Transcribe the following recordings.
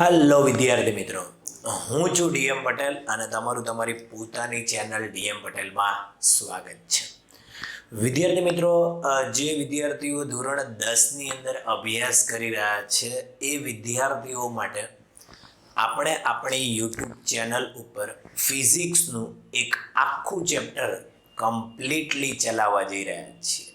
Hello વિદ્યાર્થી મિત્રો. હું છું ડીએમ પટેલ અને તમારું તમારી પોતાની ચેનલ ડીએમ પટેલમાં સ્વાગત છે. વિદ્યાર્થી મિત્રો જે વિદ્યાર્થીઓ ધોરણ દસની અંદર અભ્યાસ કરી રહ્યા છે, એ વિદ્યાર્થીઓ માટે આપણે આપણી યુટ્યુબ ચેનલ ઉપર ફિઝિક્સનું એક આખું ચેપ્ટર કમ્પ્લીટલી ચલાવવા જઈ રહ્યા છીએ.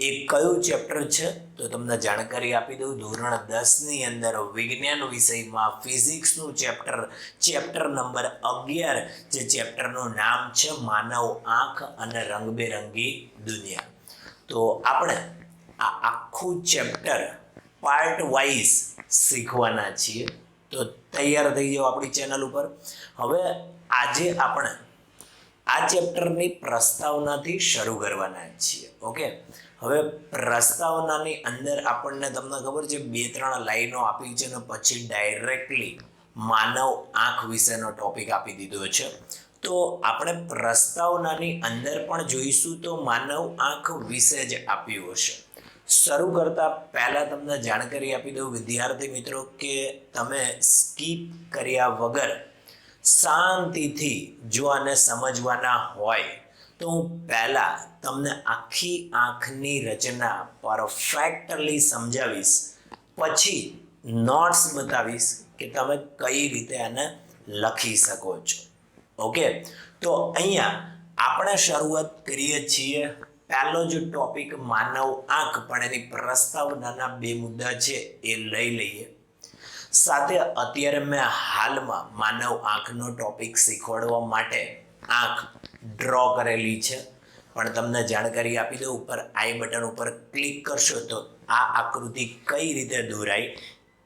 એ કયું ચેપ્ટર છે? તો તમને જાણકારી આપી દઉં. ધોરણ દસની અંદર વિજ્ઞાન વિષયમાં ફિઝિક્સનું ચેપ્ટર ચેપ્ટર નંબર અગિયાર જે ચેપ્ટરનું નામ છે માનવ આંખ અને રંગબેરંગી દુનિયા. તો આપણે આ આખું ચેપ્ટર પાર્ટ વાઇઝ શીખવાના છીએ. તો તૈયાર થઈ જાઓ આપણી ચેનલ ઉપર. હવે આજે આપણે આ ચેપ્ટરની પ્રસ્તાવનાથી શરૂ કરવાના છીએ, ઓકે? હવે પ્રસ્તાવનાની અંદર આપણને તમને ખબર છે, બે ત્રણ લાઈનો આપી છે અને પછી ડાયરેક્ટલી માનવ આંખ વિશેનો ટોપિક આપી દીધો છે. તો આપણે પ્રસ્તાવનાની અંદર પણ જોઈશું તો માનવ આંખ વિશે જ આપ્યું હશે. શરૂ કરતાં પહેલાં તમને જાણકારી આપી દઉં વિદ્યાર્થી મિત્રો કે તમે સ્કીપ કર્યા વગર શાંતિથી જો આને સમજવાના હોય, તો હું પહેલાં તમને આખી આંખની રચના પરફેક્ટલી સમજાવીશ, પછી નોટ્સ બતાવીશ કે તમે કઈ રીતે આને લખી શકો છો. ઓકે? તો અહીંયા આપણે શરૂઆત કરીએ છીએ. પહેલો જ ટોપિક માનવ આંખ, પણ એની પ્રસ્તાવનાના બે મુદ્દા છે, એ લઈ લઈએ. સાથે અત્યારે મેં હાલમાં માનવ આંખનો ટોપિક શીખવાડવા માટે આંખ ડ્રો કરેલી છે. પણ તમને જાણકારી આપી દઉં, ઉપર આઈ બટન ઉપર ક્લિક કરશો તો આ આકૃતિ કઈ રીતે દોરાય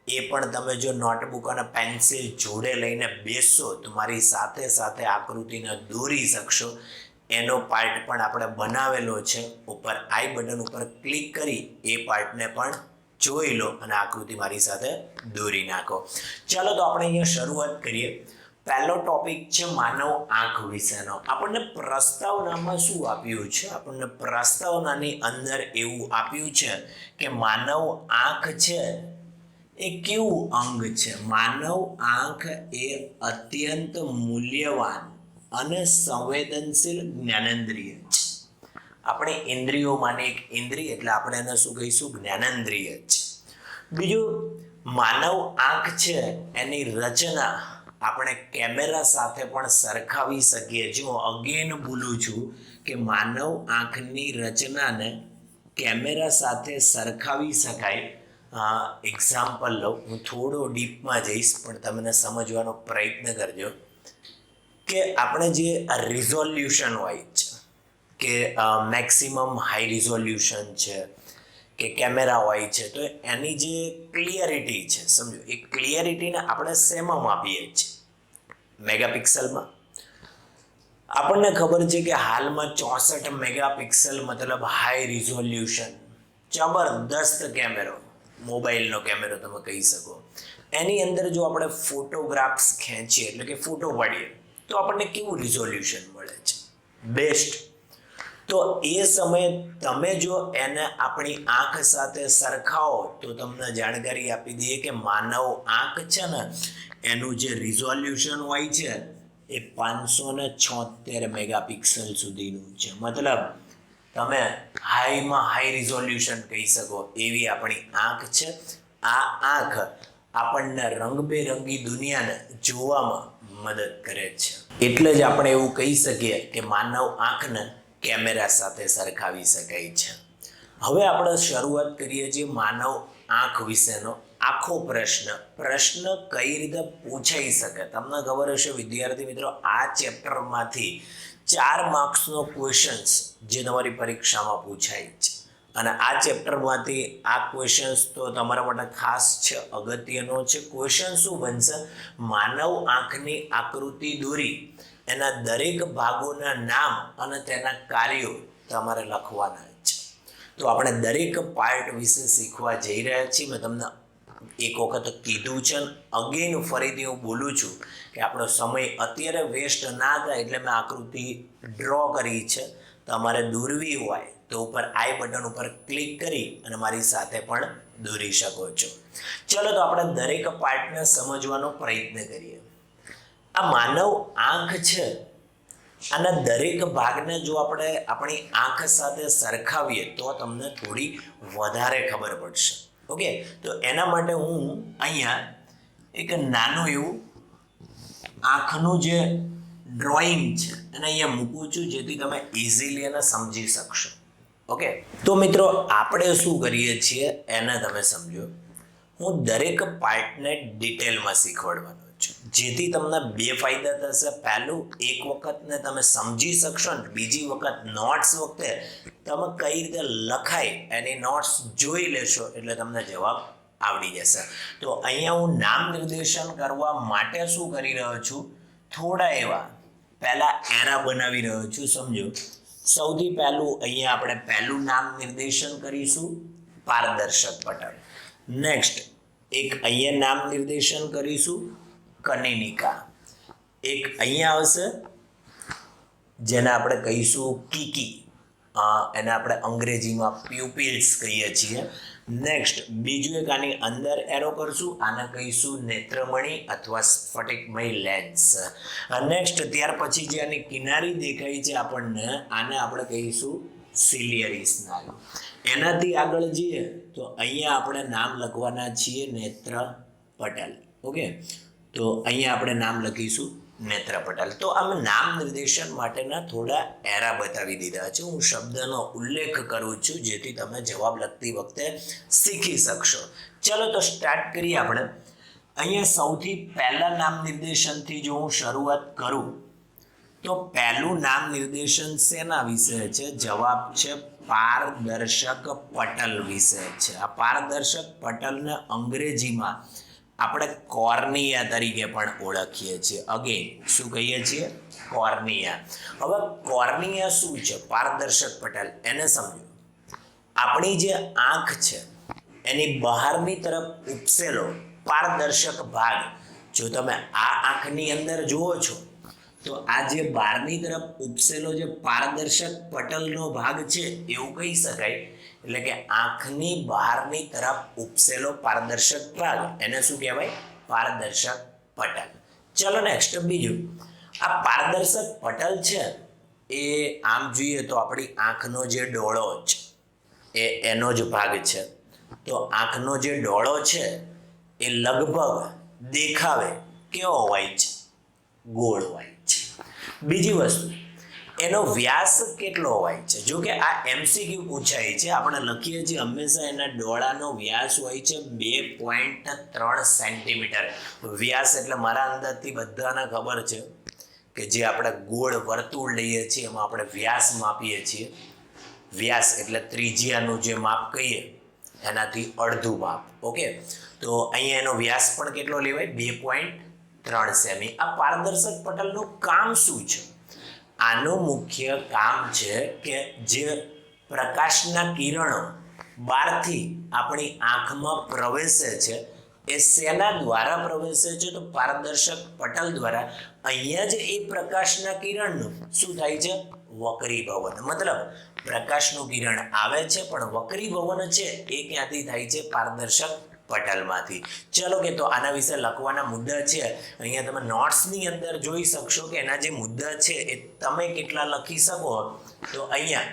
એ પણ તમે જો નોટબુક અને પેન્સિલ જોડે લઈને બેસશો તો મારી સાથે સાથે આકૃતિને દોરી શકશો. એનો પાર્ટ પણ આપણે બનાવેલો છે. ઉપર આઈ બટન ઉપર ક્લિક કરી એ પાર્ટને પણ જોઈ લો અને આકૃતિ મારી સાથે દોરી નાખો. ચાલો તો આપણે અહીંયા શરૂઆત કરીએ. પહેલો ટોપિક છે માનવ આંખ વિશેનો. આપણને પ્રસ્તાવનામાં શું આપ્યું છે? આપણને પ્રસ્તાવનાની અંદર એવું આપ્યું છે કે માનવ આંખ છે એ કેવું અંગ છે? માનવ આંખ એ અત્યંત મૂલ્યવાન અને સંવેદનશીલ જ્ઞાનેન્દ્રિય. આપણે ઇન્દ્રિયોમાંની એક ઇન્દ્રિય એટલે આપણે એને શું કહીશું? જ્ઞાનેન્દ્રિય છે બીજું, માનવ આંખ છે, એની રચના આપણે કેમેરા સાથે પણ સરખાવી શકીએ. હું અગેન બોલું છું કે માનવ આંખની રચનાને કેમેરા સાથે સરખાવી શકાય એક્ઝામ્પલ લઉં. હું થોડો ડીપમાં જઈશ, પણ તમને સમજવાનો પ્રયત્ન કરજો કે આપણે જે રિઝોલ્યુશન હોય કે મેક્સિમમ હાઈ રિઝોલ્યુશન છે, કે કેમેરા હોય છે, તો એની જે ક્લિયરિટી છે, સમજો, એ ક્લિયરિટીને આપણે શેમાં માપીએ છીએ? મેગાપિક્સલમાં? આપણને ખબર છે કે હાલમાં ચોસઠ મેગાપિક્સલ મતલબ હાઈ રિઝોલ્યુશન જબરદસ્ત કેમેરો મોબાઈલનો કેમેરો તમે કહી શકો. એની અંદર જો આપણે ફોટોગ્રાફ્સ ખેંચીએ, એટલે કે ફોટો પાડીએ, તો આપણને કેવું રિઝોલ્યુશન મળે છે? બેસ્ટ તો એ સમયે તમે જો એને આપણી આંખ સાથે સરખાવો, તો તમને જાણકારી આપી દઈએ કે માનવ આંખ છે ને, એનું જે રિઝોલ્યુશન હોય છે, એ પાંચસો ને છોતેર મેગાપિક્સલ સુધીનું છે. મતલબ, તમે હાઈમાં હાઈ રિઝોલ્યુશન કહી શકો એવી આપણી આંખ છે. આ આંખ આપણને રંગબેરંગી દુનિયાને જોવામાં મદદ કરે છે. એટલે જ આપણે એવું કહી શકીએ કે માનવ આંખને કેમેરા સાથે સરખાવી શકાય છે. હવે આપણે શરૂઆત કરીએ છીએ માનવ આંખ વિશેનો આખો પ્રશ્ન. પ્રશ્ન કઈ રીતે પૂછાઈ શકે? તમને ખબર હશે વિદ્યાર્થી મિત્રો, આ ચેપ્ટરમાંથી ચાર માર્ક્સનો ક્વેશ્ચન્સ જે તમારી પરીક્ષામાં પૂછાય છે. અને આ ચેપ્ટરમાંથી આ ક્વેશ્ચન્સ તો તમારા માટે ખાસ છે, અગત્યનો છે. ક્વેશ્ચન શું બનશે? માનવ આંખની આકૃતિ દોરી. એના દરેક ભાગોના નામ અને તેના કાર્યો તમારે લખવાના છે. તો આપણે દરેક પાર્ટ વિશે શીખવા જઈ રહ્યા છીએ. મેં તમને એક વખત કીધું છે અગેન ફરીથી હું બોલું છું કે આપણો સમય અત્યારે વેસ્ટ ના થાય એટલે મેં આકૃતિ ડ્રો કરી છે. તમારે દોરવી હોય તો ઉપર આઈ બટન ઉપર ક્લિક કરી અને મારી સાથે પણ દોરી શકો છો. ચલો તો આપણે દરેક પાર્ટને સમજવાનો પ્રયત્ન કરીએ. આ માનવ આંખ છે. આના દરેક ભાગને જો આપણે આપણી આંખ સાથે સરખાવીએ તો તમને થોડી વધારે ખબર પડશે. ઓકે? તો એના માટે હું અહીંયા એક નાનું એવું આંખનું જે ડ્રોઈંગ છે, એને અહીંયા મૂકું છું, જેથી તમે ઇઝીલી એને સમજી શકશો. ઓકે? તો મિત્રો, આપણે શું કરીએ છીએ, એને તમે સમજો. હું દરેક પાર્ટને ડિટેલમાં શીખવાડવાનો જેથી તમને બે ફાયદા થશે. પહેલું, એક વખતને તમે સમજી શકશો ને બીજી વખત નોટ્સ વખતે તમે કઈ રીતે લખાય એની નોટ્સ જોઈ લેશો એટલે તમને જવાબ આવડી જશે. તો અહીંયા હું નામ નિર્દેશન કરવા માટે શું કરી રહ્યો છું? થોડા એવા. પહેલાં એરા બનાવી રહ્યો છું, સમજો. સૌથી પહેલું અહીંયા આપણે પહેલું નામ નિર્દેશન કરીશું, પારદર્શક પટલ નેક્સ્ટ એક અહીંયા નામ નિર્દેશન કરીશું કનિનિકા. એક અહીંયા આવશે, જેને આપણે કહીશું કીકી. એને આપણે અંગ્રેજીમાં પ્યુપિલ્સ કહીએ છીએ. નેક્સ્ટ બીજું એક આની અંદર એરો કરશું, આને કહીશું નેત્રમણી અથવા સ્ફટિકમય લેન્સ નેક્સ્ટ ત્યાર પછી જે આની કિનારી દેખાય છે આપણને, આને આપણે કહીશું સિલિયરી સ્નાયુ એનાથી આગળ જઈએ, તો અહીંયા આપણે નામ લખવાના છીએ નેત્ર પટલ ઓકે? તો અહીંયા આપણે નામ લખીશું નેત્ર પટેલ. તો આમ નામ નિર્દેશન માટેના થોડા એરા બતાવી દીધા છે. હું શબ્દનો ઉલ્લેખ કરું છું જેથી તમે જવાબ લખતી વખતે શીખી શકશો. ચલો તો સ્ટાર્ટ કરીએ આપણે. અહીંયા સૌથી પહેલા નામ નિર્દેશનથી જો હું શરૂઆત કરું, તો પહેલું નામ નિર્દેશન શેના વિશે છે? જવાબ છે પારદર્શક પટલ વિશે છે. આ પારદર્શક પટલને અંગ્રેજીમાં આપણે કોર્નિયા તરીકે પણ ઓળખીએ છીએ. અગેન શું કહીએ છીએ? કોર્નિયા. હવે કોર્નિયા શું છે? પારદર્શક પટલ એને સમજો. આપણી જે આંખ છે, એની બહારની તરફ ઉપસેલો પારદર્શક ભાગ, જો તમે આ આંખની અંદર જુઓ છો, તો આ જે બહારની તરફ ઉપસેલો જે પારદર્શક પટલનો ભાગ છે, એવું કહી શકાય. એટલે કે આંખની બહારની તરફ ઉપસેલો પારદર્શક ભાગ, એને શું કહેવાય? પારદર્શક પટલ. ચલો નેક્સ્ટ બીજું. આ પારદર્શક પટલ છે, એ આમ જોઈએ તો આપણી આંખનો જે ડોળો છે એ એનો જ ભાગ છે. તો આંખનો જે ડોળો છે, એ લગભગ દેખાવે કેવો હોય છે? ગોળ હોય છે. બીજી વસ્તુ એનો વ્યાસ કેટલો હોય છે? જો કે આ એમસીક્યુ પૂછાય છે, આપણે લખીએ છીએ, હંમેશા એના ડોળાનો વ્યાસ હોય છે બે પોઈન્ટ ત્રણ સેન્ટીમીટર. વ્યાસ એટલે મારા અંદાજથી બધાને ખબર છે કે જે આપણે ગોળ વર્તુળ લઈએ છીએ, એમાં આપણે વ્યાસ માપીએ છીએ. વ્યાસ એટલે ત્રિજ્યાનું જે માપ કહીએ, એનાથી અડધું માપ, ઓકે? તો અહીંયા એનો વ્યાસ પણ કેટલો લેવાય? બે પોઈન્ટ ત્રણ સેમી. આ પારદર્શક પટલનું કામ શું છે? આનું મુખ્ય કામ છે કે જે પ્રકાશના કિરણો બહારથી આપણી આંખમાં પ્રવેશે છે, એ શેના દ્વારા પ્રવેશે છે. તો પારદર્શક પટલ દ્વારા અહીંયા જ એ પ્રકાશના કિરણનું શું થાય છે? વક્રીભવન મતલબ પ્રકાશનું કિરણ આવે છે, પણ વક્રીભવન છે એ ક્યાંથી થાય છે? પારદર્શક પટલમાંથી. ચલો કે તો આના વિશે લખવાના મુદ્દા છે. અહીંયા તમે નોટ્સની અંદર જોઈ શકશો કે એના જે મુદ્દા છે એ તમે કેટલા લખી શકો. તો અહીંયા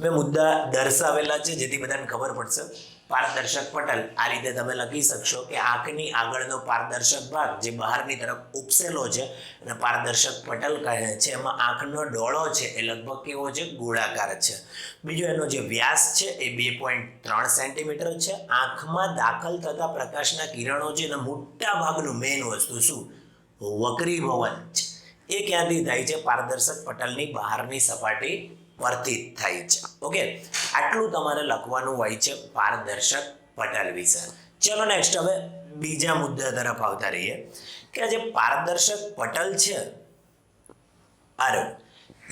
મેં મુદ્દા દર્શાવેલા છે જેથી બધાને ખબર પડશે. પારદર્શક પટલ. આ રીતે તમે લખી શકશો કે આંખની આગળનો પારદર્શક ભાગ જે બહારની તરફ ઉપસેલો છે અને પારદર્શક પટલ કહે છે એમાં આંખનો ડોળો છે એ લગભગ કેવો છે? ગોળાકાર છે. બીજો એનો જે વ્યાસ છે એ બે પોઈન્ટ ત્રણ સેન્ટીમીટર છે. આંખમાં દાખલ થતા પ્રકાશના કિરણો છે એના મોટા ભાગનું મેઇન વસ્તુ શું? વક્રીભવન છે. એ ક્યાંથી થાય છે? પારદર્શક પટલની બહારની સપાટી જ થાય છે. ઓકે? આટલું તમારે લખવાનું હોય છે પારદર્શક પટલ વિશે. ચલો નેક્સ્ટ હવે બીજા મુદ્દા તરફ આવતા રહીએ. કે આ જે પારદર્શક પટલ છે, અરે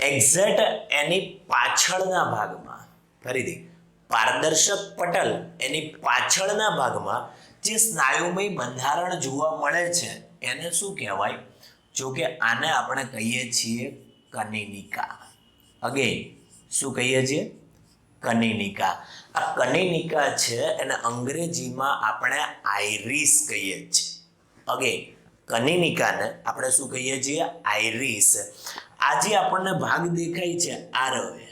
એક્ઝેક્ટ એની પાછળના ભાગમાં, ફરીથી, પારદર્શક પટલ એની પાછળના ભાગમાં જે સ્નાયુમય બંધારણ જોવા મળે છે, એને શું કહેવાય? જો કે આને આપણે કહીએ છીએ કનિનિકા. અગેન શું કહીએ છીએ? કનિનિકા. આ કનિનિકા છે, એને અંગ્રેજીમાં આપણે આઈરિસ કહીએ છીએ. અગેન કનિનિકાને આપણે શું કહીએ છીએ? આઈરિસ આ જે આપણને ભાગ દેખાય છે આરવે.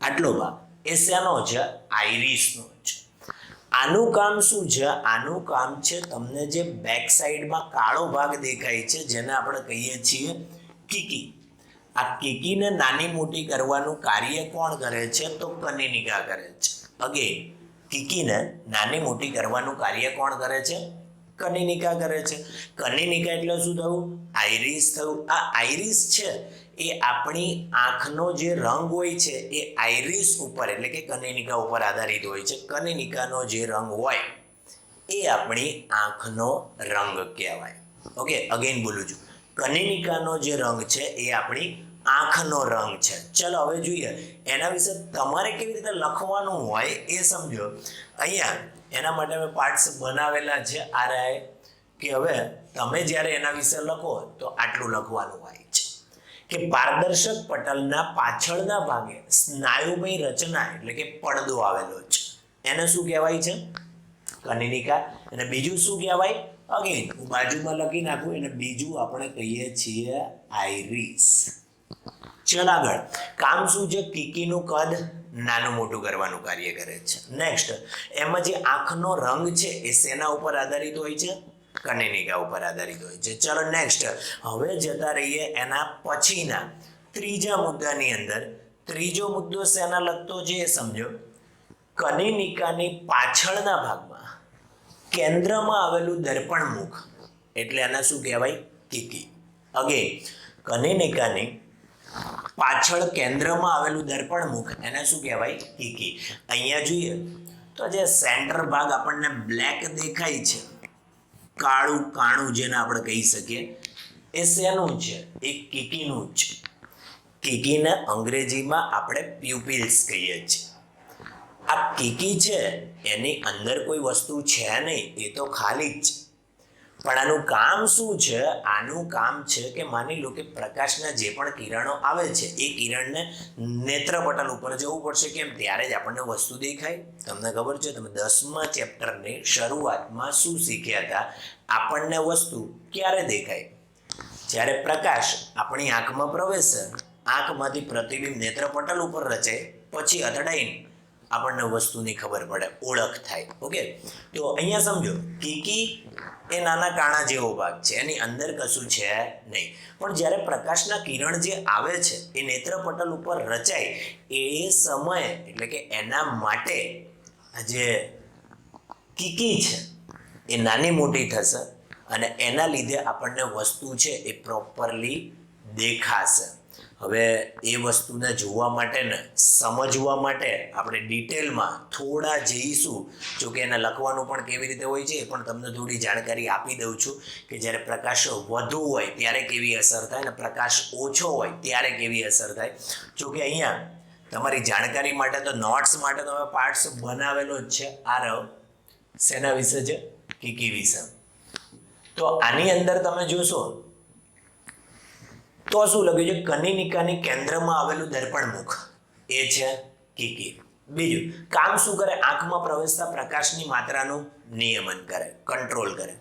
આટલો ભાગ. એ શેનો છે? આઈરિસનો છે. આનું કામ શું છે? આનું કામ છે તમને જે બેક સાઈડમાં કાળો ભાગ દેખાય છે, જેને આપણે કહીએ છીએ કીકી. આ કીકીને નાની મોટી કરવાનું કાર્ય કોણ કરે છે? તો કનિનિકા કરે છે. અગેન કીકીને નાની મોટી કરવાનું કાર્ય કોણ કરે છે? કનિનિકા કરે છે. કનિનિકા એટલે શું થયું? આઈરિસ થયું. આ આઈરિસ છે, એ આપણી આંખનો જે રંગ હોય છે, એ આઈરિસ ઉપર, એટલે કે કનિનિકા ઉપર આધારિત હોય છે. કનિનિકાનો જે રંગ હોય, એ આપણી આંખનો રંગ કહેવાય. ઓકે અગેન બોલું છું. કનિનિકાનો જે રંગ છે એ આપણી આંખનો રંગ છે. ચલો હવે જોઈએ, એના વિશે તમારે કેવી રીતે લખવાનું હોય એ સમજો. અહીંયા એના માટે અમે પાર્ટ્સ બનાવેલા છે આ રહ્યા કે હવે તમે જ્યારે એના વિશે લખો તો આટલું લખવાનું હોય છે. કે પારદર્શક પટલના પાછળના ભાગે સ્નાયુમય રચના એટલે કે પડદો આવેલો છે. એને શું કહેવાય છે? કનિનિકા. અને બીજું શું કહેવાય? અગેન હું બાજુમાં લખી નાખું એને બીજું આપણે કહીએ છીએ આઈરિસ. ચલ આગળ. કામ શું છે કીકીનું કદ નાનું મોટું કરવાનું કાર્ય કરે છે. નેક્સ્ટ એમાં જે આંખનો રંગ છે એ શેના ઉપર આધારિત હોય છે? કનેનિકા ઉપર આધારિત હોય છે. ચલો નેક્સ્ટ હવે જતા રહીએ એના પછીના, ત્રીજા મુદ્દાની અંદર. ત્રીજો મુદ્દો શેના લગતો છે એ સમજો. કનિનિકાની પાછળના ભાગમાં. કેન્દ્રમાં આવેલું દર્પણ મુખ. એટલે આને શું કહેવાય? કીકી અગેન કનેનિકાની પાછળ કેન્દ્રમાં આવેલું દર્પણ મુખ, એને શું કહેવાય? કીકી અહીંયા જોઈએ તો જે સેન્ટર ભાગ આપણને બ્લેક દેખાય છે, કાળું કાણું જેને આપણે કહી શકીએ, એ શેનું છે? એ કીકીનું જ. કીકીને અંગ્રેજીમાં આપણે પ્યુપિલ્સ કહીએ છીએ. આ કીકી છે, એની અંદર કોઈ વસ્તુ છે નહીં, એ તો ખાલી જ. પણ આનું કામ શું છે? આનું કામ છે કે માની લો કે પ્રકાશના જે પણ કિરણો આવે છે, એ કિરણને નેત્રપટલ ઉપર જવું પડશે કેમ? ત્યારે જ આપણને વસ્તુ દેખાય. તમને ખબર છે, તમે દસમા ચેપ્ટરની શરૂઆતમાં શું શીખ્યા હતા? આપણને વસ્તુ ક્યારે દેખાય? જ્યારે પ્રકાશ આપણી આંખમાં પ્રવેશે, આંખમાંથી પ્રતિબિંબ નેત્રપટલ ઉપર રચે, પછી અથડાઈને આપણને વસ્તુની ખબર પડે, ઓળખ થાય. ઓકે તો અહીંયા સમજો, કીકી એ નાના કાણા જેવો ભાગ છે, એની અંદર કશું છે નહીં. પણ જ્યારે પ્રકાશના કિરણ જે આવે છે, એ નેત્રપટલ ઉપર રચાય, એ સમયે, એટલે કે એના માટે જે કીકી છે, એ નાની મોટી થશે અને એના લીધે આપણને વસ્તુ છે એ પ્રોપરલી દેખાશે. હવે એ વસ્તુને જોવા માટે ને સમજવા માટે આપણે ડિટેલમાં થોડા જઈશું. જો કે એને લખવાનું પણ કેવી રીતે હોય છે એ પણ તમને થોડી જાણકારી આપી દઉં છું કે જ્યારે પ્રકાશ વધુ હોય ત્યારે કેવી અસર થાય અને પ્રકાશ ઓછો હોય ત્યારે કેવી અસર થાય. જો કે અહીંયા તમારી જાણકારી માટે તો નોટ્સ માટે તમે પાર્ટ્સ બનાવેલો જ છે. આ રહ્યો. શેના વિશે છે? કેવી વિશે. તો આની અંદર તમે જોશો તો શું લખ્યું છે? કનિનિકાની કેન્દ્રમાં આવેલું દર્પણ મુખ. એ છે કીકી. બીજું, કામ શું કરે? આંખમાં પ્રવેશતા પ્રકાશની માત્રાનું નિયમન કરે, કંટ્રોલ કરે.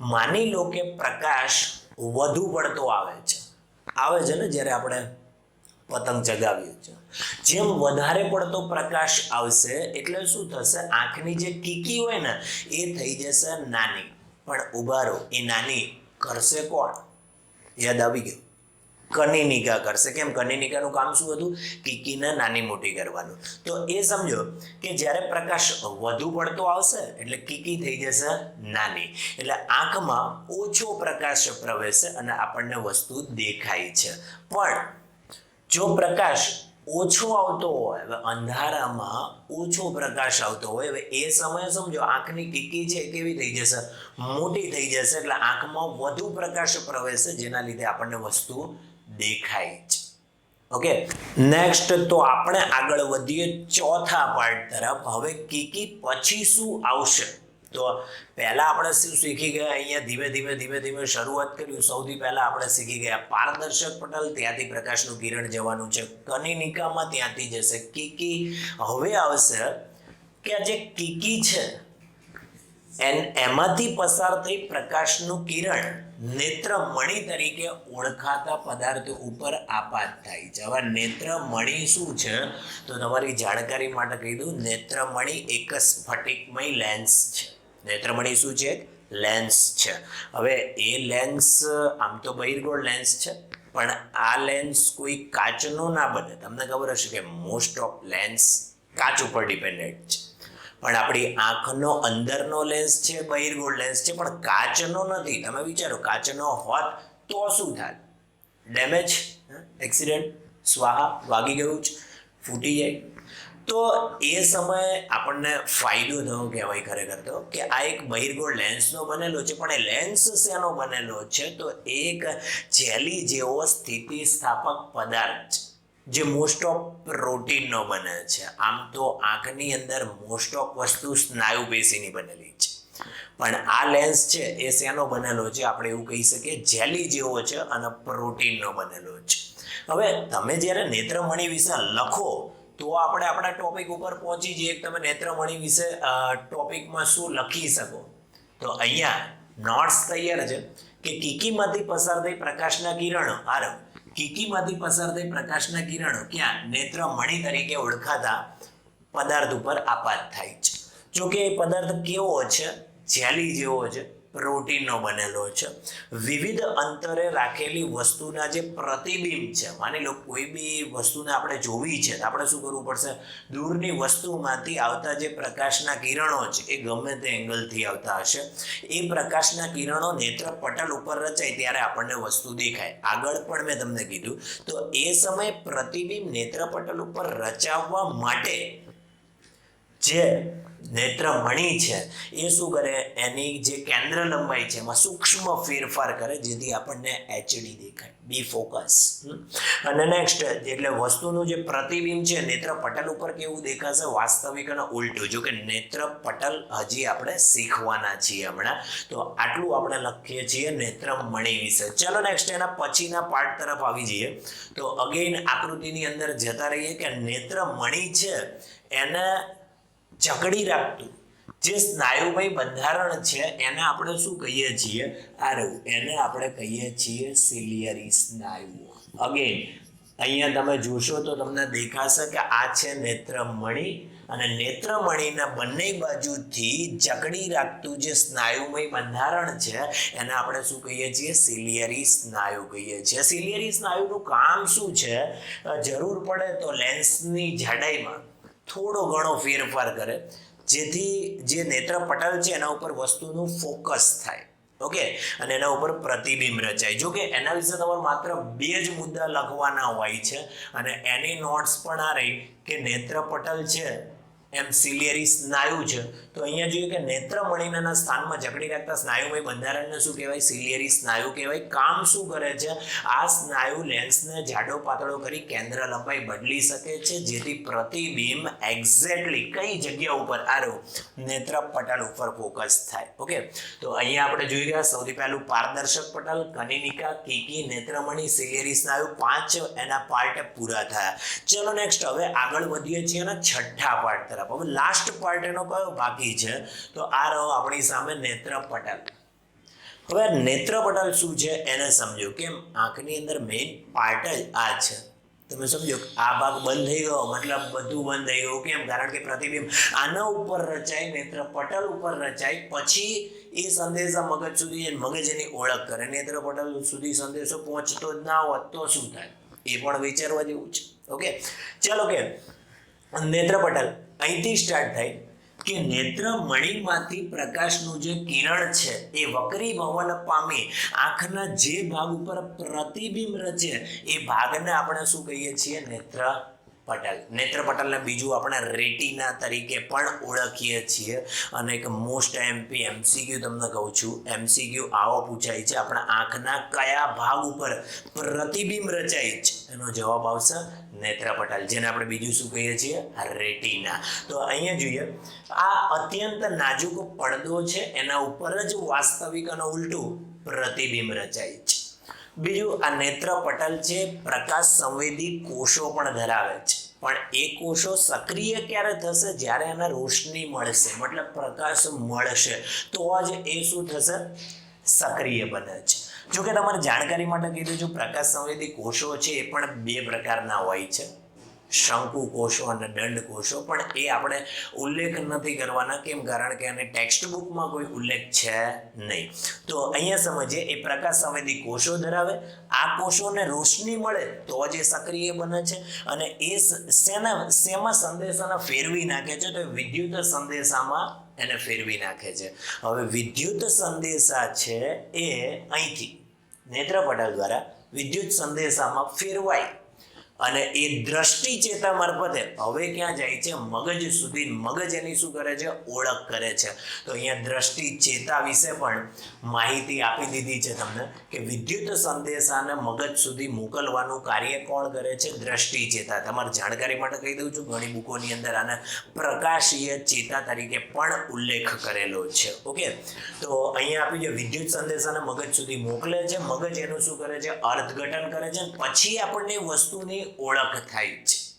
માની લો કે પ્રકાશ વધુ પડતો આવે છે. આવે છે ને જ્યારે આપણે પતંગ ચગાવીએ છીએ જેમ વધારે પડતો પ્રકાશ આવશે, એટલે શું થશે? આંખની જે કીકી હોય ને, એ થઈ જશે નાની. પણ ઉભારો એ નાની કરશે કોણ? યાદ આવી ગયું. કનિનિકા કરશે. કેમ? કનિનિકાનું કામ શું હતું? કીકીને નાની મોટી કરવાનું. તો એ સમજો કે જ્યારે પ્રકાશ વધુ પડતો આવશે, એટલે કીકી થઈ જશે નાની. એટલે આંખમાં ઓછો પ્રકાશ પ્રવેશે અને આપણને વસ્તુ દેખાય છે. પણ જો પ્રકાશ ઓછો આવતો હોય, હવે અંધારામાં ઓછો પ્રકાશ આવતો હોય, હવે એ સમયે સમજો આંખની કીકી છે કેવી થઈ જશે? મોટી થઈ જશે. એટલે આંખમાં વધુ પ્રકાશ પ્રવેશે, જેના લીધે આપણને વસ્તુ દેખાય છે. ઓકે નેક્સ્ટ તો આપણે આગળ વધીએ ચોથા પાર્ટ તરફ. હવે કીકી પછી શું આવશે? તો પહેલા આપણે શું શીખી ગયા? અહીંયા ધીમે ધીમે ધીમે ધીમે શરૂઆત કર્યું સૌથી પહેલા આપણે શીખી ગયા પારદર્શક પટલ. ત્યાંથી પ્રકાશનું કિરણ જવાનું છે. કનિનિકામાં ત્યાંથી જશે. કીકી હવે આવશે કે આ જે કીકી છે એન એમાંથી પસાર થઈ પ્રકાશનું કિરણ નેત્રમણિ તરીકે ઓળખાતા પદાર્થ ઉપર આપાત થાય છે. હવે નેત્રમણિ શું છે? તો તમારી જાણકારી માટે કહી દઉં, નેત્રમણિ એક સ્ફટિકમય લેન્સ છે. નેત્રમણિ શું છે? લેન્સ છે. હવે એ લેન્સ આમ તો બહિર્ગોળ લેન્સ છે, પણ આ લેન્સ કોઈ કાચનો ના બને. તમને ખબર હશે કે મોસ્ટ ઓફ લેન્સ કાચ ઉપર ડિપેન્ડેન્ટ છે. પણ આપણી આંખનો અંદરનો લેન્સ છે બહિર્ગોળ લેન્સ છે, પણ કાચનો નથી. તમે વિચારો, કાચનો હોત તો શું થાય? ડેમેજ એક્સિડન્ટ સ્વાહા, વાગી ગયું જ, ફૂટી જાય. તો એ સમયે આપણને ફાયદો થયો કહેવાય ખરેખર તો, કે આ એક બહિર્ગોળ લેન્સનો બનેલો છે, પણ એ લેન્સ શેનો બનેલો છે? તો એક જેલી જેવો સ્થિતિસ્થાપક પદાર્થ છે. જે મોસ્ટ ઓફ પ્રોટીનનો બને છે. આમ તો આંખની અંદર મોસ્ટ ઓફ વસ્તુ સ્નાયુ પેશીની બનેલી છે. પણ આ લેન્સ છે એ શેનો બનેલો છે? આપણે એવું કહી શકીએ જેલી જેવો છે અને પ્રોટીનનો બનેલો છે. હવે તમે જ્યારે નેત્રમણિ વિશે લખો, તો આપણે આપણા ટોપિક ઉપર પહોંચી જઈએ તમે નેત્રમણિ વિશે ટોપિકમાં શું લખી શકો? તો અહીંયા નોટ્સ તૈયાર છે કે કીકીમાંથી પસાર થઈ પ્રકાશના કિરણો આરવ કીકીમાંથી પસાર થઈ પ્રકાશના કિરણો ક્યાં નેત્રમણિ તરીકે ઓળખાતા પદાર્થ ઉપર આપાત થાય છે. જો કે એ પદાર્થ કેવો છે? જેલી જેવો છે. પ્રોટીનનો બનેલો છે. વિવિધ અંતરે રાખેલી વસ્તુના જે પ્રતિબિંબ છે, માની લો કોઈ બી વસ્તુને આપણે જોવી છે આપણે શું કરવું પડશે? દૂરની વસ્તુમાંથી આવતા જે પ્રકાશના કિરણો છે, એ ગમે તે એંગલથી આવતા હશે. એ પ્રકાશના કિરણો નેત્ર પટલ ઉપર રચાય ત્યારે આપણને વસ્તુ દેખાય. આગળ પણ મેં તમને કીધું. તો એ સમયે પ્રતિબિંબ નેત્ર પટલ ઉપર રચાવવા માટે જે નેત્રમણિ છે, એ શું કરે? એની જે કેન્દ્ર લંબાઈ છે, એમાં સૂક્ષ્મ ફેરફાર કરે, જેથી આપણને એચડી દેખાય. બી ફોકસ અને નેક્સ્ટ એટલે વસ્તુનું જે પ્રતિબિંબ છે, નેત્ર પટલ ઉપર કેવું દેખાશે? વાસ્તવિક અને ઉલટું. જો કે નેત્ર પટલ હજી આપણે શીખવાના છીએ હમણાં. તો આટલું આપણે લખીએ છીએ નેત્રમણિ વિશે. ચલો નેક્સ્ટ એના પછીના પાર્ટ તરફ આવી જઈએ. તો અગેઇન આકૃતિની અંદર જતા રહીએ કે નેત્રમણિ છે, એને જકડી રાખતું. જે સ્નાયુમય બંધારણ છે, એને આપણે શું કહીએ છીએ? આ રહ્યું. એને આપણે કહીએ છીએ સિલિયરી સ્નાયુ. અગેન અહીંયા તમે જોશો તો તમને દેખાશે કે આ છે નેત્રમણિ અને નેત્રમણિના બંને બાજુથી જકડી રાખતું જે સ્નાયુમય બંધારણ છે, એને આપણે શું કહીએ છીએ? સિલિયરી સ્નાયુ કહીએ છીએ. સિલિયરી સ્નાયુનું કામ શું છે? જરૂર પડે તો લેન્સની જાડાઈમાં. થોડો ઘણો ફેરફાર કરે, જેથી જે નેત્ર પટલ છે એના ઉપર વસ્તુનું ફોકસ થાય, ઓકે? અને એના ઉપર પ્રતિબિંબ રચાય. જો કે એના વિશે તમારે માત્ર બે જ મુદ્દા લખવાના હોય છે, અને એની નોટ્સ પણ આ રહી કે નેત્ર પટલ છે એમ સિલિયરી સ્નાયુ છે. તો અહીંયા જોઈએ કે નેત્રમણીના સ્થાનમાં જકડી રાખતા સ્નાયુમય બંધારણને શું કહેવાય? સિલિયરી સ્નાયુ કહેવાય. કામ શું કરે છે? આ સ્નાયુ લેન્સને જાડો પાતળો કરી કેન્દ્ર લંબાઈ બદલી શકે છે, જેથી પ્રતિબિંબ એક્ઝેક્ટલી કઈ જગ્યા ઉપર? આરો નેત્ર પટલ ઉપર ફોકસ થાય. ઓકે તો અહીંયા આપણે જોઈ ગયા સૌથી પહેલું પારદર્શક પટલ, કનિનિકા, કીકી, નેત્રમણિ સિલિયરી સ્નાયુ, પાંચ એના પાર્ટ પૂરા થયા. ચલો નેક્સ્ટ હવે આગળ વધીએ છીએ અને છઠ્ઠા પાર્ટ તરફ. હવે લાસ્ટ પાર્ટ એનો કયો બાકી છે? તો આ રહ્યો આપણી સામે નેત્ર પટલ હવે નેત્ર પટલ શું છે? એને સમજો કેમ આંખની અંદર મેઇન પાર્ટ જ આ છે. તમે સમજો આ ભાગ બંધ થઈ ગયો, મતલબ બધું બંધ થઈ ગયું. કેમ? કારણ કે પ્રતિબિંબ આના ઉપર રચાય નેત્ર પટલ ઉપર રચાય, પછી એ સંદેશા મગજ સુધી મગજ એની ઓળખ કરે. નેત્ર પટલ સુધી સંદેશો પહોંચતો જ ના હોત તો શું થાય? એ પણ વિચારવા જેવું છે. ઓકે ચાલો કે નેત્ર પટલ અહીંથી સ્ટાર્ટ થાય કે નેત્ર મણીમાંથી પ્રકાશનું જે કિરણ છે, એ વક્રી ભવન પામી આંખના જે ભાગ ઉપર પ્રતિબિંબ રચે, એ ભાગને આપણે શું કહીએ છીએ? નેત્ર પટલ. નેત્ર પટલને બીજું આપણે રેટિના તરીકે પણ ઓળખીએ છીએ અને એક મોસ્ટ એમપી એમસીક્યુ તમને કહું છું. એમસીક્યુ આવો પૂછાય છે, આપણા આંખના કયા ભાગ ઉપર પ્રતિબિંબ રચાય છે? એનો જવાબ આવશે નેત્ર પટલ, જેને આપણે બીજું શું કહીએ છીએ? રેટિના. તો અહીંયા જોઈએ, આ અત્યંત નાજુક પડદો છે, એના ઉપર જ વાસ્તવિક અને ઉલટું પ્રતિબિંબ રચાય છે. બીજું, આ નેત્ર પટલ છે, પ્રકાશ સંવેદી કોષો પણ ધરાવે છે. પણ એ કોષો સક્રિય ક્યારે થશે? જ્યારે એને રોશની મળશે. મતલબ પ્રકાશ મળશે. તો જ એ શું થશે? સક્રિય બને છે. જો કે તમારે જાણકારી માટે કીધું છું, પ્રકાશ સંવેદી કોષો છે, એ પણ બે પ્રકારના હોય છે. શંકુ કોષો અને દંડ કોષો પણ એ આપણે ઉલ્લેખ નથી કરવાના. કેમ? કારણ કે આને ટેક્સ્ટ બુકમાં કોઈ ઉલ્લેખ છે નહીં. તો અહીંયા સમજીએ, એ પ્રકાશ સંવેદી કોષો ધરાવે. આ કોષોને રોશની મળે તો જ એ સક્રિય બને છે. અને એ શેના શેમાં સંદેશાને ફેરવી નાખે છે. તો વિદ્યુત સંદેશામાં એને ફેરવી નાખે છે. હવે વિદ્યુત સંદેશા છે એ અહીંથી નેત્રપટલ દ્વારા વિદ્યુત સંદેશામાં ફેરવાય. અને એ દ્રષ્ટિ ચેતા મારફતે હવે ક્યાં જાય છે? મગજ સુધી. મગજ એની શું કરે છે? ઓળખ કરે છે. તો અહીંયા દ્રષ્ટિ ચેતા વિશે પણ માહિતી આપી દીધી છે તમને કે વિદ્યુત સંદેશાને મગજ સુધી મોકલવાનું કાર્ય કોણ કરે છે? દ્રષ્ટિ ચેતા. તમારી જાણકારી માટે કહી દઉં છું, ઘણી બુકોની અંદર આને પ્રકાશીય ચેતા તરીકે પણ ઉલ્લેખ કરેલો છે. ઓકે? તો અહીંયા આપ્યું છે, વિદ્યુત સંદેશાને મગજ સુધી મોકલે છે. મગજ એનું શું કરે છે? અર્થઘટન કરે છે. પછી આપણને એ વસ્તુની ઓળખ થાય છે.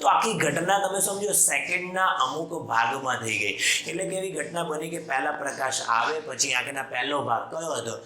તો આખી ઘટના તમે સમજો, સેકન્ડના અમુક ભાગમાં થઈ ગઈ. એટલે કે એવી ઘટના બની કે પહેલા પ્રકાશ આવે, પછી આંખના પહેલો ભાગ કયો હતો?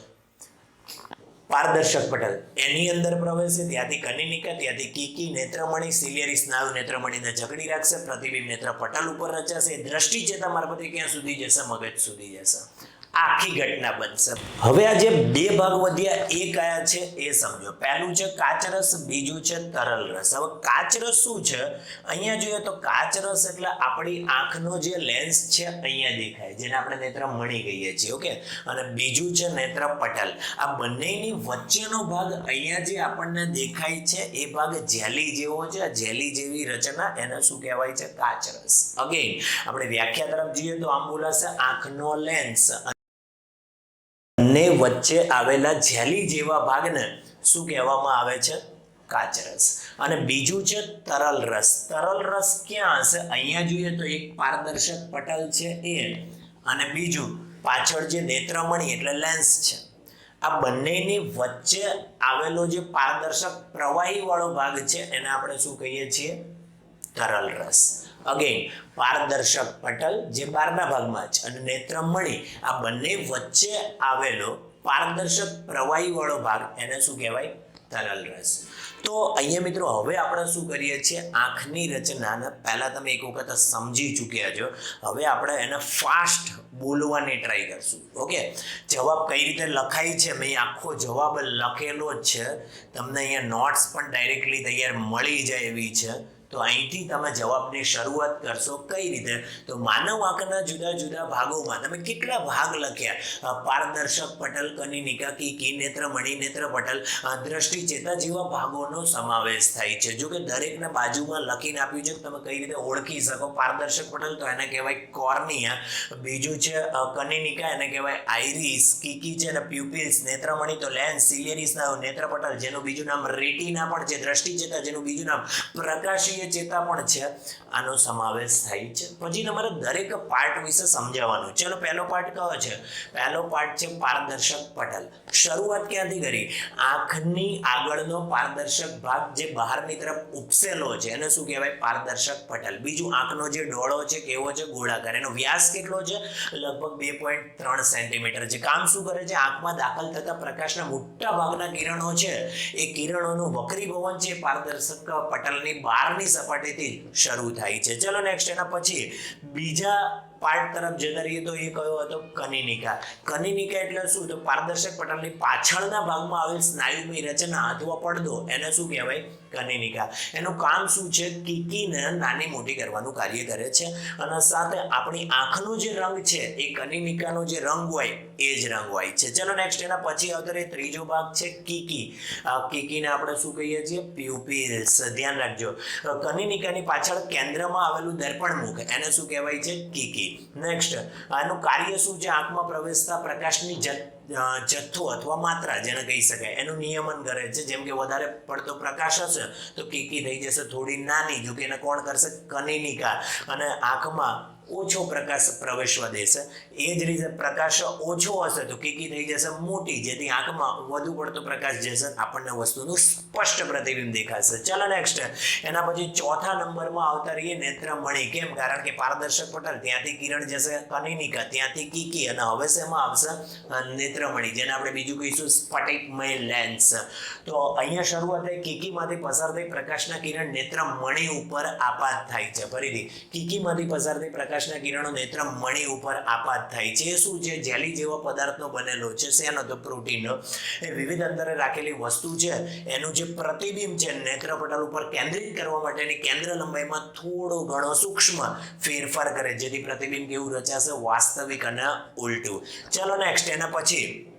પારદર્શક પટલ. એની અંદર પ્રવેશે, ત્યાંથી કનિનિકા ત્યાંથી કીકી નેત્રમણી, સિલિયરી સ્નાયુ નેત્રમણીને જકડી રાખશે, પ્રતિબિંબ નેત્ર પટલ ઉપર રચાશે, દ્રષ્ટિ ચેતા મારફતે ક્યાં સુધી જશે, મગજ સુધી જશે. આખી ઘટના બનશે. હવે આ જે બે ભાગ વધ્યા. એ કયા છે, એ સમજો. પહેલું છે, કાચરસ, બીજું છે, તરલ રસ. હવે કાચરસ શું છે? અહીંયા જોઈએ તો કાચરસ એટલે આપણી આંખનો જે લેન્સ છે, અહીંયા દેખાય. જેને આપણે નેત્રમણી કહીએ છીએ, ઓકે? અને બીજું છે, નેત્ર પટલ. આ બંનેની વચ્ચેનો ભાગ અહીંયા જે આપણને દેખાય છે, એ ભાગ જેલી જેવો છે. જેલી જેવી રચના, એને શું કહેવાય છે? કાચરસ. અગેન આપણે વ્યાખ્યા તરફ જઈએ તો આમ બોલાશે, આંખનો લેન્સ બંને વચ્ચે આવેલા જેલી જેવા ભાગને શું કહેવામાં આવે છે? કાચરસ. અને બીજું છે તરલ રસ તરલ રસ ક્યાં હશે? અહીંયા જોઈએ તો એક પારદર્શક પટલ છે એ. અને બીજું પાછળ જે નેત્રમણી એટલે લેન્સ છે. આ બંનેની વચ્ચે આવેલો જે પારદર્શક પ્રવાહી વાળો ભાગ છે, એને આપણે શું કહીએ છીએ? તરલ રસ અગેન પારદર્શક પટલ જે બહારના ભાગમાં છે અને નેત્રમણી, આ બંને વચ્ચે આવેલો પારદર્શક પ્રવાહીવાળો ભાગ એને શું કહેવાય? તરલ રસ. તો અહીંયા મિત્રો હવે આપણે શું કરીએ છીએ? આંખની રચનાને પહેલાં તમે એક વખત સમજી ચૂક્યા છો. હવે આપણે એને ફાસ્ટ બોલવાની ટ્રાય કરશું. ઓકે જવાબ કઈ રીતે લખાય છે? મેં આખો જવાબ લખેલો જ છે. તમને અહીંયા નોટ્સ પણ ડાયરેક્ટલી તૈયાર મળી જાય એવી છે. તો અહીંથી તમે જવાબની શરૂઆત કરશો કઈ રીતે? તો માનવ આંખના જુદા જુદા ભાગોમાં તમે કેટલા ભાગ લખ્યા? પારદર્શક પટલ કનિનિકા કી કી નેત્ર, મણિ નેત્ર પટલ દ્રષ્ટિ ચેતા જેવા ભાગોનો સમાવેશ થાય છે. જો કે દરેકને બાજુમાં લખીને આપ્યું છે તમે કઈ રીતે ઓળખી શકો? પારદર્શક પટલ તો એને કહેવાય કોર્નિયા, બીજું છે કનિનિકા એને કહેવાય આઈરિસ કીકી છે અને પ્યુપિલ્સ, નેત્રમણી તો લેન્સ સિલિયરિસ નેત્રપટલ, જેનું બીજું નામ રેટિના પણ છે. દ્રષ્ટિ ચેતા જેનું બીજું નામ પ્રકાશીય ચેતા પણ છે, આનો સમાવેશ થાય છે. પછી તમારે દરેક પાર્ટ વિશે સમજાવવાનું. ચલો, પહેલો પાર્ટ કયો છે? પહેલો પાર્ટ છે પારદર્શક પટલ. શરૂઆત ક્યાંથી કરી? આંખની આગળનો પારદર્શક ભાગ જે બહારની તરફ ઉપસેલો છે, એને શું કહેવાય? પારદર્શક પટલ. બીજું આંખનો જે ડોળો છે, કેવો છે? ગોળાકાર. એનો વ્યાસ કેટલો છે? લગભગ બે પોઈન્ટ ત્રણ સેન્ટીમીટર છે. કામ શું કરે છે? આંખમાં દાખલ થતા પ્રકાશના મોટા ભાગના કિરણો છે, એ કિરણોનું વક્રીભવન છે પારદર્શક પટલની બહારની સપાટીથી શરૂ થાય છે. ચલો નેક્સ્ટ એના પછી બીજા પાર્ટ તરફ જતા રહીએ તો એ કયો હતો? કનિનિકા. કનિનિકા એટલે શું? તો પારદર્શક પટલની પાછળના ભાગમાં આવેલ સ્નાયુમય રચના અથવા પડદો, એને શું કહેવાય? કનિનિકા. એનું કામ શું છે? કીકીને નાની મોટી કરવાનું કાર્ય કરે છે. અને સાથે આપણી આંખનો જે રંગ છે, એ કનિનિકાનો જે રંગ હોય એ જ રંગ હોય છે. ચલો નેક્સ્ટ એના પછી આવતો રહે ત્રીજો ભાગ છે કીકી. આ કીકીને આપણે શું કહીએ છીએ? પ્યુપિલ્સ ધ્યાન રાખજો. કનિનિકાની પાછળ કેન્દ્રમાં આવેલું દર્પણ મુખ. એને શું કહેવાય છે? કીકી. નેક્સ્ટ આનું કાર્ય શું છે? આંખમાં પ્રવેશતા પ્રકાશની જથ્થો અથવા માત્રા જેને કહી શકાય. એનું નિયમન કરે છે. જેમ કે વધારે પડતો પ્રકાશ હશે તો કીકી થઈ જશે થોડી નાની જો કે એને કોણ કરશે? કનિનિકા. અને આંખમાં ઓછો પ્રકાશ પ્રવેશવા દેશે. એ જ રીતે પ્રકાશ ઓછો હશે તો કીકી થઈ જશે મોટી જેથી આંખમાં વધુ પડતો પ્રકાશ જશે આપણને વસ્તુનું સ્પષ્ટ પ્રતિબિંબ દેખાશે. ચલો નેક્સ્ટ એના પછી ચોથા નંબરમાં આવતા રહીએ નેત્રમણિ. કેમ? કારણ કે પારદર્શક પટલ, ત્યાંથી કિરણ જશે કનિનિકા, ત્યાંથી કીકી અને હવે શેમાં આવશે? નેત્રમણી, જેને આપણે બીજું કહીશું સ્ફટિકમય લેન્સ તો અહીંયા શરૂઆત થઈ, કીકીમાંથી પસાર થઈ પ્રકાશના કિરણ નેત્રમણિ ઉપર આપાત થાય છે. ફરીથી, કીકીમાંથી પસાર થઈ પ્રકાશના કિરણો નેત્રમણિ ઉપર આપાત થાય છે. શું છે જેલી જેવો પદાર્થનો બનેલો છે, શેનો તો પ્રોટીનનો એ વિવિધ અંતરે રાખેલી વસ્તુ છે. એનું જે પ્રતિબિંબ છે નેત્રપટલ ઉપર કેન્દ્રિત કરવા માટેની કેન્દ્ર લંબાઈમાં થોડો ઘણો સૂક્ષ્મ ફેરફાર કરે, જેથી પ્રતિબિંબ કેવું રચાશે વાસ્તવિક અને ઉલટું. ચલો નેક્સ્ટ એના પછી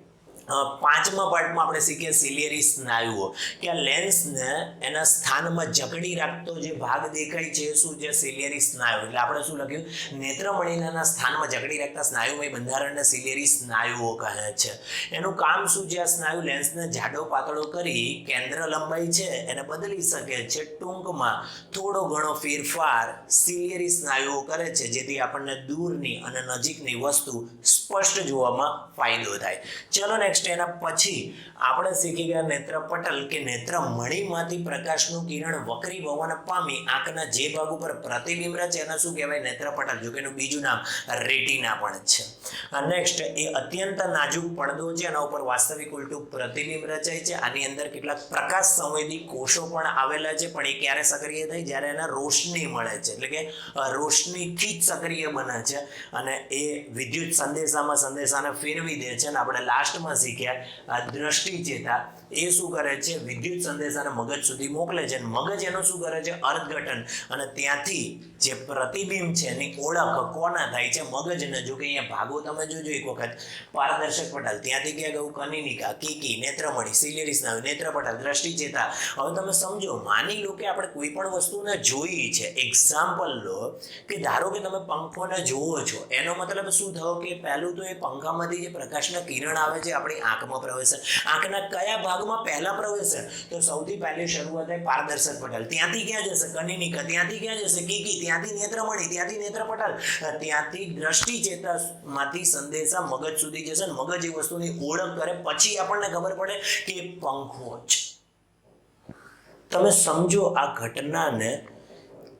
પાંચમા પાર્ટમાં આપણે શીખીએ સિલિયરી સ્નાયુઓ, કે આ લેન્સને એના સ્થાનમાં જકડી રાખતો જે ભાગ દેખાય છે શું છે? સિલિયરી સ્નાયુ. એટલે આપણે શું લખ્યું? નેત્રમણિના સ્થાનમાં જકડી રાખતા સ્નાયુમય બંધારણને સિલિયરી સ્નાયુઓ કહે છે. એનું કામ શું છે? આ સ્નાયુ લેન્સને જાડો પાતળો કરી કેન્દ્ર લંબાઈ છે, એને બદલી શકે છે ટૂંકમાં. થોડો ઘણો ફેરફાર સિલિયરી સ્નાયુઓ કરે છે, જેથી આપણને દૂરની અને નજીકની વસ્તુ સ્પષ્ટ જોવામાં ફાયદો થાય. ચલો નેક્સ્ટ એના પછી આપણે શીખી ગયા નેત્રપટલ કે નેત્રમણીમાંથી પ્રકાશનું કિરણ વક્રી ભવન પામી આંખના જે ભાગ ઉપર પ્રતિબિંબ રચે એને શું કહેવાય? નેત્રપટલ જો કે એનું બીજું નામ રેટિના પણ છે. નેક્સ્ટ એ અત્યંત નાજુક પડદો છે, એના ઉપર વાસ્તવિક ઉલટું પ્રતિબિંબ રચાય છે. આની અંદર કેટલાક પ્રકાશ સંવેદી કોષો પણ આવેલા છે, પણ એ ક્યારે સક્રિય થાય? જ્યારે એને રોશની મળે છે. એટલે કે રોશનીથી જ સક્રિય બને છે અને એ વિદ્યુત સંદેશામાં સંદેશાને ફેરવી દે છે અને આપણે લાસ્ટમાં શીખ્યા આ દ્રષ્ટિ ચેતા એ શું કરે છે? વિદ્યુત સંદેશાને મગજ સુધી મોકલે છે. મગજ એનું શું કરે છે? અર્થઘટન. અને ત્યાંથી જે પ્રતિબિંબ છે એની ઓળખ કોના થાય છે? મગજને જો કે અહીંયા ભાગો તમે જોજો એક વખત. પારદર્શક પટલ. ત્યાંથી ક્યાં ગયું કનિનિકા, કીકી, નેત્રમણી સિલિયરી સ્નાયુ, નેત્રપટલ દ્રષ્ટિ ચેતા હવે તમે સમજો, માની લો કે આપણે કોઈ પણ વસ્તુને જોઈ છે. એક્ઝામ્પલ લો કે ધારો કે તમે પંખોને જુઓ છો. એનો મતલબ શું થયો કે પહેલું તો એ પંખામાંથી જે પ્રકાશના કિરણ આવે છે, આપણી આંખમાં પ્રવેશે. આંખના કયા ભાગમાં પહેલા પ્રવેશે, તો સૌથી પહેલી શરૂઆત થાય પારદર્શક પટલ. ત્યાંથી ક્યાં જશે? કનિનિકા. ત્યાંથી ક્યાં જશે? કીકી ત્યાંથી નેત્રમણી. ત્યાંથી નેત્ર પટલ. ત્યાંથી દ્રષ્ટિ ચેતામાંથી સંદેશા મગજ સુધી જશે મગજ એ વસ્તુની ઓળખ કરે, પછી આપણને ખબર પડે કે પંખો છે તમે સમજો આ ઘટનાને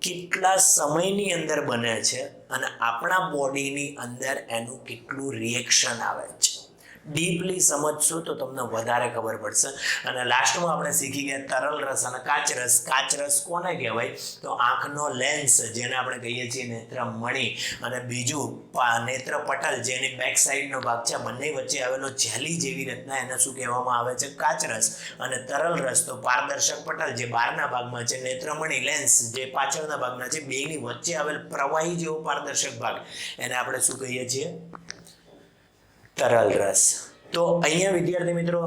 કેટલા સમયની અંદર બને છે અને આપણા બોડીની અંદર એનું કેટલું રિએક્શન આવે છે. ડીપલી સમજશો તો તમને વધારે ખબર પડશે. અને લાસ્ટમાં આપણે શીખી ગયા તરલ રસ અને કાચરસ કાચરસ કોને કહેવાય? તો આંખનો લેન્સ જેને આપણે કહીએ છીએ નેત્રમણિ. અને બીજું, પા- નેત્રપટલ, જેની બેક સાઈડનો ભાગ છે. બંને વચ્ચે આવેલો જેલી જેવી રચના, એને શું કહેવામાં આવે છે? કાચરસ અને તરલ રસ તો પારદર્શક પટલ, જે બહારના ભાગમાં છે. નેત્રમણિ લેન્સ જે પાછળના ભાગના છે. બેની વચ્ચે આવેલ પ્રવાહી જેવો પારદર્શક ભાગ. એને આપણે શું કહીએ છીએ? તરલ રસ. તો અહીંયા વિદ્યાર્થી મિત્રો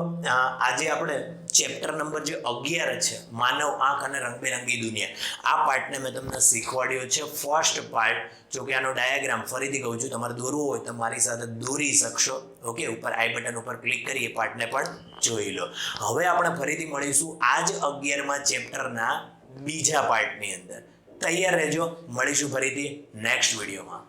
આજે આપણે ચેપ્ટર નંબર જે અગિયાર છે, માનવ આંખ અને રંગબેરંગી દુનિયા, આ પાર્ટને મેં તમને શીખવાડ્યો છે. ફર્સ્ટ પાર્ટ જો કે આનો ડાયાગ્રામ ફરીથી કહું છું, તમારે દોરવો હોય તો મારી સાથે દોરી શકશો. ઓકે ઉપર આઈ બટન ઉપર ક્લિક કરી એ પાર્ટને પણ જોઈ લો. હવે આપણે ફરીથી મળીશું આ જ અગિયારમાં ચેપ્ટરના બીજા પાર્ટની અંદર. તૈયાર રહેજો. મળીશું ફરીથી નેક્સ્ટ વિડીયોમાં